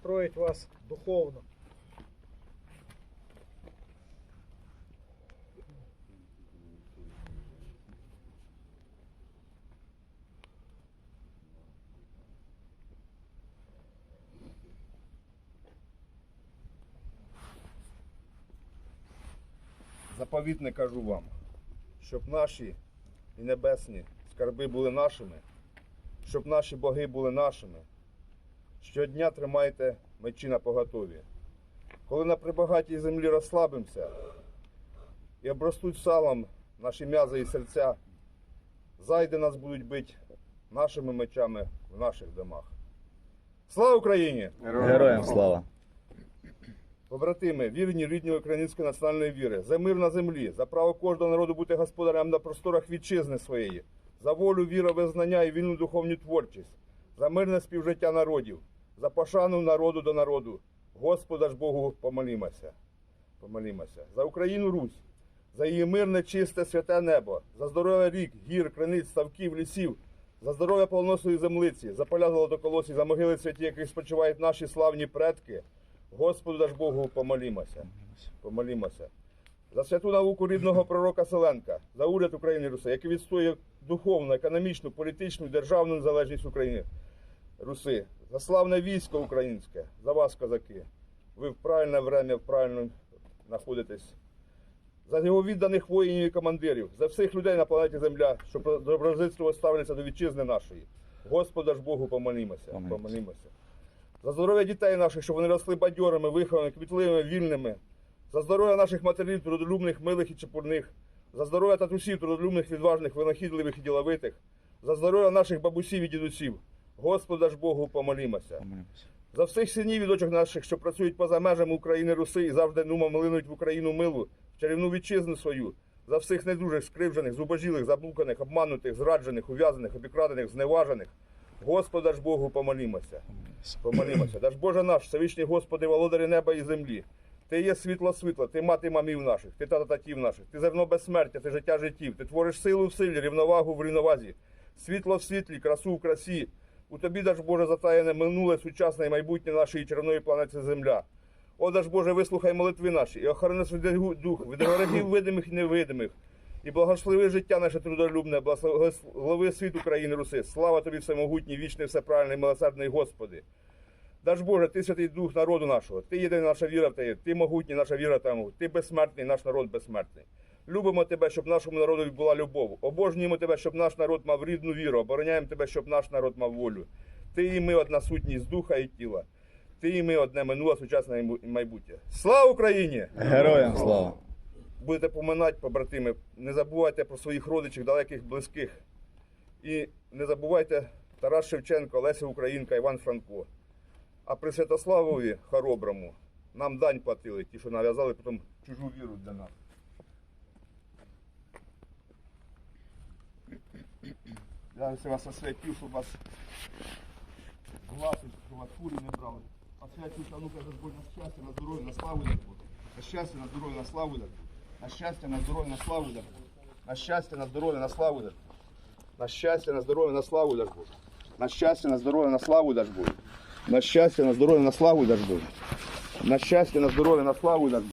строить вас духовно. Заповітне кажу вам, щоб наші і небесні скарби були нашими, щоб наші боги були нашими. Щодня тримайте мечі на поготові. Коли на прибагатій землі розслабимося і обростуть салом наші м'язи і серця, зайди нас будуть бити нашими мечами в наших домах. Слава Україні! Героям слава! Побратими, вірні рідні української національної віри, за мир на землі, за право кожного народу бути господарем на просторах вітчизни своєї, за волю, віру, визнання і вільну духовну творчість, за мирне співжиття народів, за пошану народу до народу. Господа ж Богу, помолімося. Помолімося. За Україну Русь, за її мирне, чисте, святе небо, за здоров'я рік, гір, криниць, ставків, лісів, за здоров'я полоносої землиці, за поля золотоколосі, за могили святі, яких спочивають наші славні предки. Господу даж Богу, помолімося. Помолімося. За святу науку рідного пророка Селенка, за уряд України Руси, який відстоює духовну, економічну, політичну і державну незалежність України. Руси, за славне військо українське, за вас, козаки. Ви в правильне время, в правильно знаходитесь. За його відданих воїнів і командирів, за всіх людей на планеті Земля, що доброзичливо ставляться до вітчизни нашої. Господа ж Богу, помолімося. Помолімося. помолімося. За здоров'я дітей наших, щоб вони росли бадьорими, вихованими, квітливими, вільними. За здоров'я наших матерів, трудолюбних, милих і чепурних. За здоров'я татусів, трудолюбних, відважних, винахідливих і діловитих. За здоров'я наших бабусів і дідусів. Господа ж Богу, помолімося. Помолимося. За всіх синів і дочок наших, що працюють поза межами України Руси і завжди нумом линуть в Україну милу, в чарівну вітчизну свою. За всіх недужих, скривджених, зубожілих, заблуканих, обманутих, зраджених, ув'язаних, обікрадених, зневажених. Господа ж Богу, помолімося. Помолімося. Даж Боже наш, всевишній Господи, володарі неба і землі. Ти є світло світла, ти мати мамів наших, ти тата татів наших, ти зерно безсмертя, ти життя життів, ти твориш силу в силі, рівновагу в рівновазі, світло в світлі, красу в красі. У тобі, даж Боже, затаєне минуле, сучасне і майбутнє нашої чарівної планети Земля. О, даж Боже, вислухай молитви наші і охорони свій дух від ворогів видимих і невидимих. І благослови життя наше трудолюбне, благослови світ України Руси. Слава тобі, всемогутній, вічний, всеправильний, милосердний Господи. Даж Боже, ти святий дух народу нашого, ти єдина наша віра в тебе, ти могутній наша віра тому, ти безсмертний, наш народ безсмертний. Любимо тебе, щоб нашому народу була любов. Обожнюємо тебе, щоб наш народ мав рідну віру. Обороняємо тебе, щоб наш народ мав волю. Ти і ми одна сутність духа і тіла. Ти і ми одне минуле, сучасне майбутнє. Слава Україні! Героям слава! Будете поминати, побратими. Не забувайте про своїх родичів, далеких, близьких. І не забувайте Тарас Шевченко, Леся Українка, Іван Франко. А при Святославові хороброму нам дань платили, ті, що нав'язали потім чужу віру для нас. Я вас освятив, щоб вас глаз, щоб вас курі не брали. Освятився, ну каже, Господь на щастя, на здоров'я, на славу дай Бог. На щастя, на здоров'я, на славу дай Бог. На щастя, на здоров'я, на славу дай Бог. На щастя, на здоров'я, на славу дай Бог. На щастя, на здоров'я, на славу дай Бог. На щастя, на здоров'я, на славу дай Бог. На щастя, на здоров'я, на славу дай Бог. На щастя, на здоров'я, на славу дай Бог.